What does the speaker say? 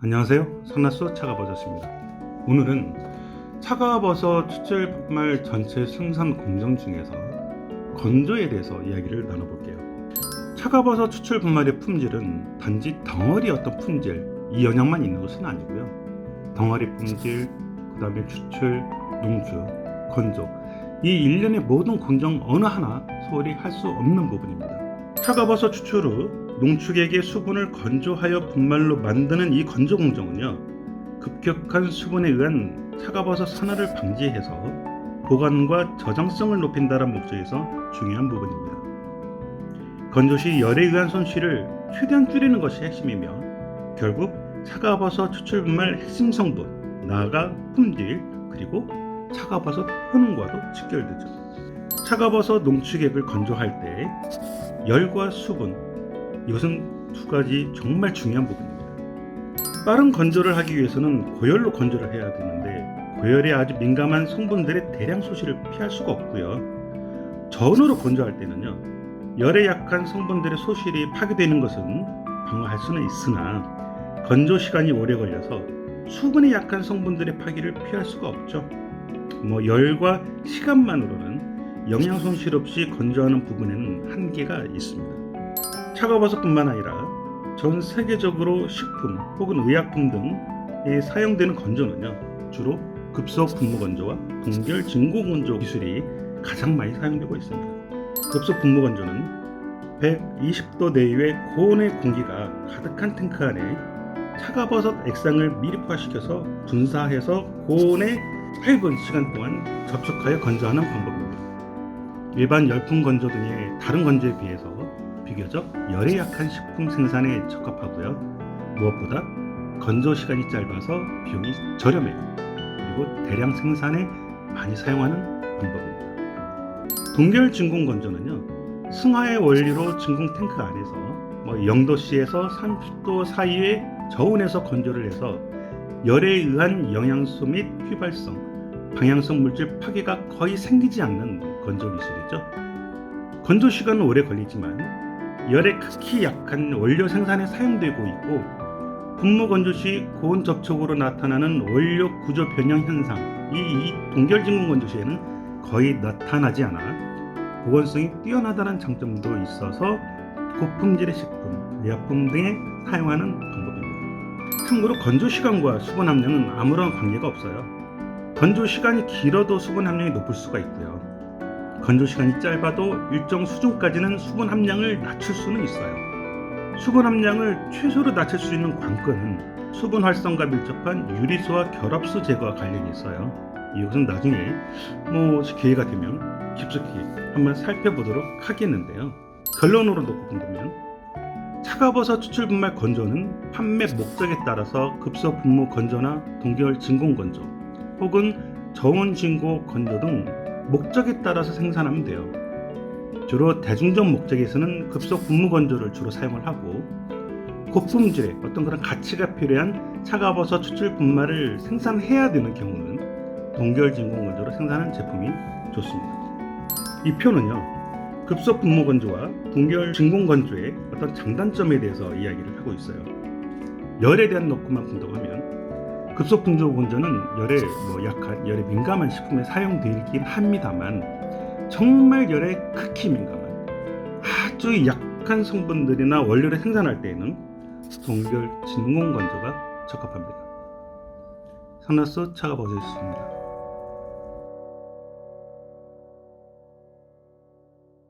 안녕하세요. 산나스 차가버섯입니다. 오늘은 차가버섯 추출말 전체 생산 공정 중에서 건조에 대해서 이야기를 나눠볼게요. 차가버섯 추출 분말의 품질은 단지 덩어리 어떤 품질 이 영향만 있는 것은 아니고요. 덩어리 품질, 그 다음에 추출, 농주, 건조 이 일련의 모든 공정 어느 하나 소홀히 할 수 없는 부분입니다. 차가버섯 추출 후 농축액의 수분을 건조하여 분말로 만드는 이 건조 공정은요 급격한 수분에 의한 차가버섯 산화를 방지해서 보관과 저장성을 높인다는 목적에서 중요한 부분입니다. 건조 시 열에 의한 손실을 최대한 줄이는 것이 핵심이며 결국 차가버섯 추출 분말 핵심 성분 나아가 품질 그리고 차가버섯 효능과도 직결되죠. 차가버섯 농축액을 건조할 때 열과 수분 이것은 두 가지 정말 중요한 부분입니다. 빠른 건조를 하기 위해서는 고열로 건조를 해야 되는데 고열에 아주 민감한 성분들의 대량 소실을 피할 수가 없고요. 저온으로 건조할 때는요. 열에 약한 성분들의 소실이 파괴되는 것은 방어할 수는 있으나 건조 시간이 오래 걸려서 수분에 약한 성분들의 파괴를 피할 수가 없죠. 뭐 열과 시간만으로는 영양 손실 없이 건조하는 부분에는 한계가 있습니다. 차가버섯뿐만 아니라 전 세계적으로 식품 혹은 의약품 등에 사용되는 건조는요 주로 급속 분무 건조와 동결 진공 건조 기술이 가장 많이 사용되고 있습니다. 급속 분무 건조는 120도 내외 고온의 공기가 가득한 탱크 안에 차가버섯 액상을 밀입화시켜서 분사해서 고온에 8분 시간 동안 접촉하여 건조하는 방법입니다. 일반 열풍 건조 등의 다른 건조에 비해서 비교적 열에 약한 식품 생산에 적합하고요. 무엇보다 건조 시간이 짧아서 비용이 저렴해요. 그리고 대량 생산에 많이 사용하는 방법입니다. 동결 진공 건조는요. 승하의 원리로 진공 탱크 안에서 뭐 0도씨에서 30도 사이의 저온에서 건조를 해서 열에 의한 영양소 및 휘발성, 방향성 물질 파괴가 거의 생기지 않는 건조 기술이죠. 건조 시간은 오래 걸리지만 열에 극히 약한 원료 생산에 사용되고 있고 분무 건조 시 고온 접촉으로 나타나는 원료 구조 변형 현상 이, 이 동결 진공 건조 시에는 거의 나타나지 않아 보건성이 뛰어나다는 장점도 있어서 고품질의 식품, 의약품 등에 사용하는 방법입니다. 참고로 건조 시간과 수분 함량은 아무런 관계가 없어요. 건조 시간이 길어도 수분 함량이 높을 수가 있고요. 건조 시간이 짧아도 일정 수준까지는 수분 함량을 낮출 수는 있어요. 수분 함량을 최소로 낮출 수 있는 관건은 수분 활성과 밀접한 유리수와 결합수 제거와 관련이 있어요. 이것은 나중에 뭐 기회가 되면 깊숙이 한번 살펴보도록 하겠는데요. 결론으로 놓고 본다면 차가버섯 추출 분말 건조는 판매 목적에 따라서 급속 분무 건조나 동결 진공 건조 혹은 저온 진공 건조 등 목적에 따라서 생산하면 돼요. 주로 대중적 목적에서는 급속 분무 건조를 주로 사용을 하고 고품질의 어떤 그런 가치가 필요한 차가버섯 추출 분말을 생산해야 되는 경우는 동결 진공 건조로 생산하는 제품이 좋습니다. 이 표는요. 급속 분무 건조와 동결 진공 건조의 어떤 장단점에 대해서 이야기를 하고 있어요. 열에 대한 놓고만 본다고 하면 급속 분조 건조는 열에 뭐 약한 열에 민감한 식품에 사용되긴 합니다만 정말 열에 극히 민감한 아주 약한 성분들이나 원료를 생산할 때에는 동결 진공 건조가 적합합니다. 산나스 차가 버섯입니다.